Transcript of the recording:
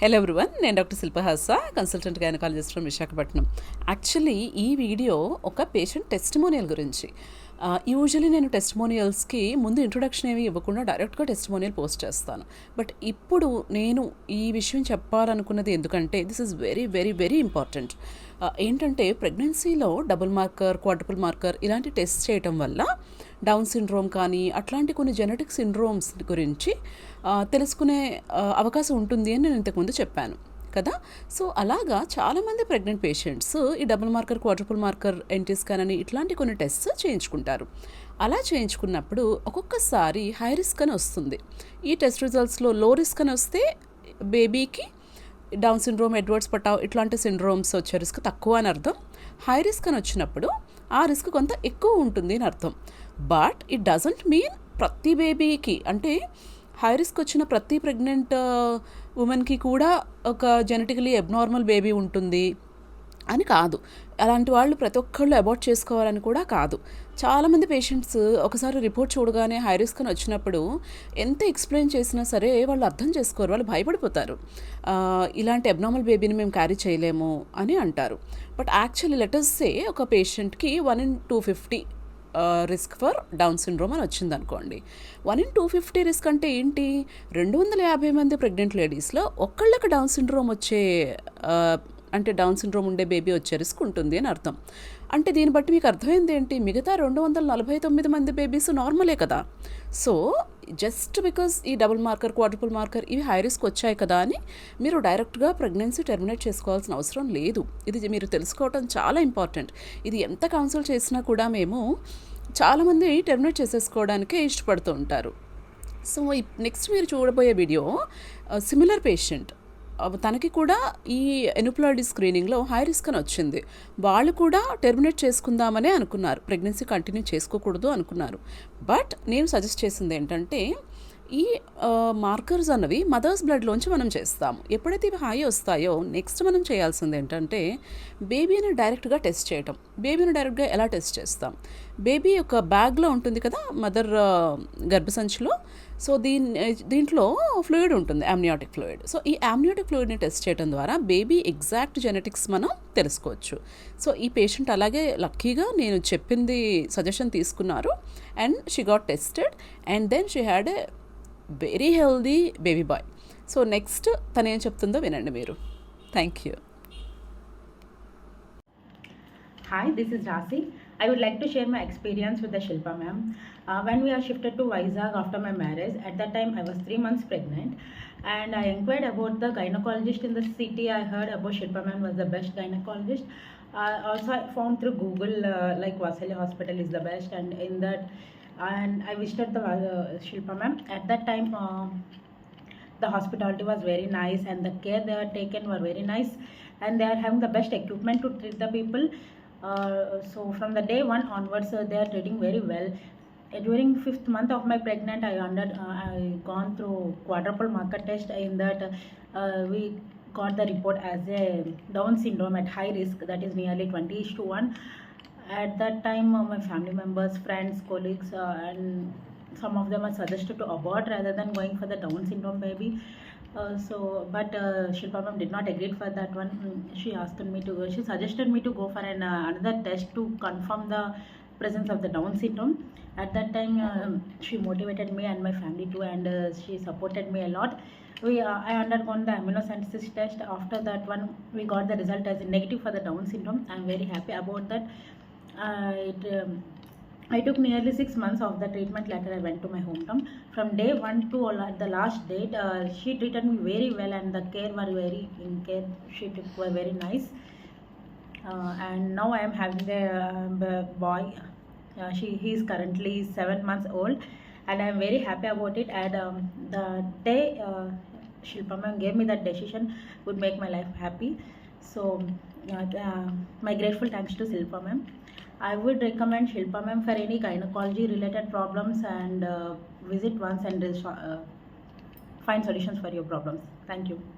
Hello everyone నేను doctor Shilpahasa consultant gynaecologist from Visakhapatnam. Actually ఈ video ఒక patient testimonial గురించి. యూజువలీ నేను టెస్టిమోనియల్స్కి ముందు ఇంట్రొడక్షన్ ఏమి ఇవ్వకుండా డైరెక్ట్గా టెస్టిమోనియల్ పోస్ట్ చేస్తాను. బట్ ఇప్పుడు నేను ఈ విషయం చెప్పాలనుకున్నది ఎందుకంటే this is very very very important ఏంటంటే ప్రెగ్నెన్సీలో డబుల్ మార్కర్ క్వాడ్రపుల్ మార్కర్ ఇలాంటి టెస్ట్ చేయటం వల్ల డౌన్ సిండ్రోమ్ కానీ అట్లాంటి కొన్ని జెనెటిక్ సిండ్రోమ్స్ గురించి తెలుసుకునే అవకాశం ఉంటుంది అని నేను ఇంతకుముందు చెప్పాను. కదా? సో అలాగా చాలామంది ప్రెగ్నెంట్ పేషెంట్స్ ఈ double marker quadruple marker NT scan అని ఇట్లాంటి కొన్ని టెస్ట్స్ చేయించుకుంటారు. అలా చేయించుకున్నప్పుడు ఒక్కొక్కసారి హై రిస్క్ అని వస్తుంది. ఈ టెస్ట్ రిజల్ట్స్లో లో రిస్క్ అని వస్తే బేబీకి డౌన్ సిండ్రోమ్ ఎడ్వర్డ్స్ పటావ్ ఇట్లాంటి సిండ్రోమ్స్ వచ్చే రిస్క్ తక్కువ అని అర్థం. హై రిస్క్ అని వచ్చినప్పుడు ఆ రిస్క్ కొంత ఎక్కువ ఉంటుంది అని అర్థం. బట్ ఇట్ డజంట్ మీన్ ప్రతి బేబీకి అంటే హై రిస్క్ వచ్చిన ప్రతి ప్రెగ్నెంట్ ఉమెన్కి కూడా ఒక జెనెటికలీ అబ్నార్మల్ బేబీ ఉంటుంది అని కాదు. అలాంటి వాళ్ళు ప్రతి ఒక్కళ్ళు అబార్ట్ చేసుకోవాలని కూడా కాదు. చాలామంది పేషెంట్స్ ఒకసారి రిపోర్ట్ చూడగానే హై రిస్క్ అని వచ్చినప్పుడు ఎంత ఎక్స్ప్లెయిన్ చేసినా సరే వాళ్ళు అర్థం చేసుకోరు వాళ్ళు భయపడిపోతారు. ఇలాంటి అబ్నార్మల్ బేబీని మేము క్యారీ చేయలేము అని అంటారు. బట్ యాక్చువల్లీ లెటర్స్ సే ఒక పేషెంట్కి one in two fifty risk for down syndrome అని వచ్చింది అనుకోండి one in two fifty risk అంటే ఏంటి? రెండు వందల యాభై మంది ప్రెగ్నెంట్ లేడీస్లో ఒక్కళ్ళకి డౌన్ సిండ్రోమ్ వచ్చే అంటే డౌన్ సిండ్రోమ్ ఉండే బేబీ వచ్చే రిస్క్ ఉంటుంది అని అర్థం. అంటే దీన్ని బట్టి మీకు అర్థమైంది ఏంటి? మిగతా రెండు వందల నలభై తొమ్మిది మంది బేబీస్ నార్మలే కదా. సో జస్ట్ బికాజ్ ఈ డబుల్ మార్కర్ క్వాడ్రిపుల్ మార్కర్ ఇవి హై రిస్క్ వచ్చాయి కదా అని మీరు డైరెక్ట్గా ప్రెగ్నెన్సీ టెర్మినేట్ చేసుకోవాల్సిన అవసరం లేదు. ఇది మీరు తెలుసుకోవటం చాలా ఇంపార్టెంట్. ఇది ఎంత కౌన్సిల్ చేసినా కూడా మేము చాలామంది టెర్మినేట్ చేసేసుకోవడానికే ఇష్టపడుతూ ఉంటారు. సో నెక్స్ట్ మీరు చూడబోయే వీడియో సిమిలర్ పేషెంట్ తనకి కూడా ఈ ఎనుప్లాయిడ్ స్క్రీనింగ్లో హై రిస్క్ అని వచ్చింది. వాళ్ళు కూడా టెర్మినేట్ చేసుకుందామనే అనుకున్నారు. ప్రెగ్నెన్సీ కంటిన్యూ చేసుకోకూడదు అనుకున్నారు. బట్ నేను సజెస్ట్ చేసింది ఏంటంటే ఈ మార్కర్స్ అన్నవి మదర్స్ బ్లడ్లోంచి మనం చేస్తాము. ఎప్పుడైతే ఇవి హాయి వస్తాయో నెక్స్ట్ మనం చేయాల్సింది ఏంటంటే బేబీని డైరెక్ట్గా టెస్ట్ చేయటం. బేబీని డైరెక్ట్గా ఎలా టెస్ట్ చేస్తాం? బేబీ యొక్క బ్యాగ్లో ఉంటుంది కదా మదర్ గర్భసంచిలో. సో దీని దీంట్లో ఫ్లూయిడ్ ఉంటుంది అమ్నియాటిక్ ఫ్లూయిడ్ సో ఈ అమ్నియాటిక్ ఫ్లూయిడ్ని టెస్ట్ చేయడం ద్వారా బేబీ ఎగ్జాక్ట్ జెనెటిక్స్ మనం తెలుసుకోవచ్చు. సో ఈ పేషెంట్ అలాగే లక్కీగా నేను చెప్పింది సజెషన్ తీసుకున్నారు. And she got tested and then she had a Very healthy baby boy so next తను ఏం చెప్తుందో వినండి మీరు thank you Hi, this is Rasi. I would like to share my experience with the Shilpa ma'am. Uh, when we are shifted to Vizag after my marriage, at that time I was three months pregnant, and I inquired about the gynecologist in the city. I heard about Shilpa ma'am was the best gynecologist. Uh, also, I found through Google uh, like Vasili Hospital is the best, and in that, and I visited the uh, Shilpa ma'am. At that time. Uh, the hospitality was very nice and the care they are taken were very nice and they are having the best equipment to treat the people uh, so from the day one onwards uh, they are treating very well Uh, during fifth month of my pregnant i under uh, i gone through quadruple marker test in that uh, we got the report as a down syndrome at high risk that is nearly 20 to 1 at that time uh, my family members friends colleagues uh, and some of them are suggested to abort rather than going for the down syndrome baby uh, so but uh, shilpa ma'am did not agree for that one. Mm, she asked me to go she suggested me to go for an uh, another test to confirm the presence of the down syndrome. At that time um she motivated me and my family too and uh, she supported me a lot. We uh, i undergone the amniocentesis test. After that one we got the result as negative for the down syndrome. I'm very happy about that. uh, it um, I took nearly six months of the treatment later I went to my hometown. From day one to la- the last date, uh, she treated me very well and the care were very in care she took were very nice. Uh, and now I am having a um, b- boy. Uh, she he is currently seven months old, and I am very happy about it. And um, the day uh, Shilpa gave me that decision would make my life happy. So uh, uh, my grateful thanks to Shilpa ma'am. I would recommend Shilpa ma'am for any gynecology related problems and uh, visit once and uh, find solutions for your problems. Thank you.